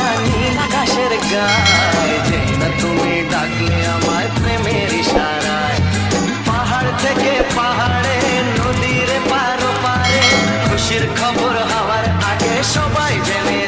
ছায়া নীল আকাশের গায়ে যে না তুমি ডাকলে আমার প্রেমের ইশারায়। পাহাড় থেকে পাহাড়ে, নদীর পার পারে, খুশির খবর হওয়ার আগে সবাই জেনে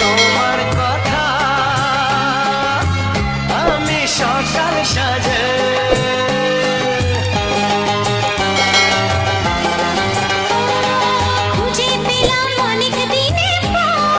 তোমার কথা। আমি সকাল সাজা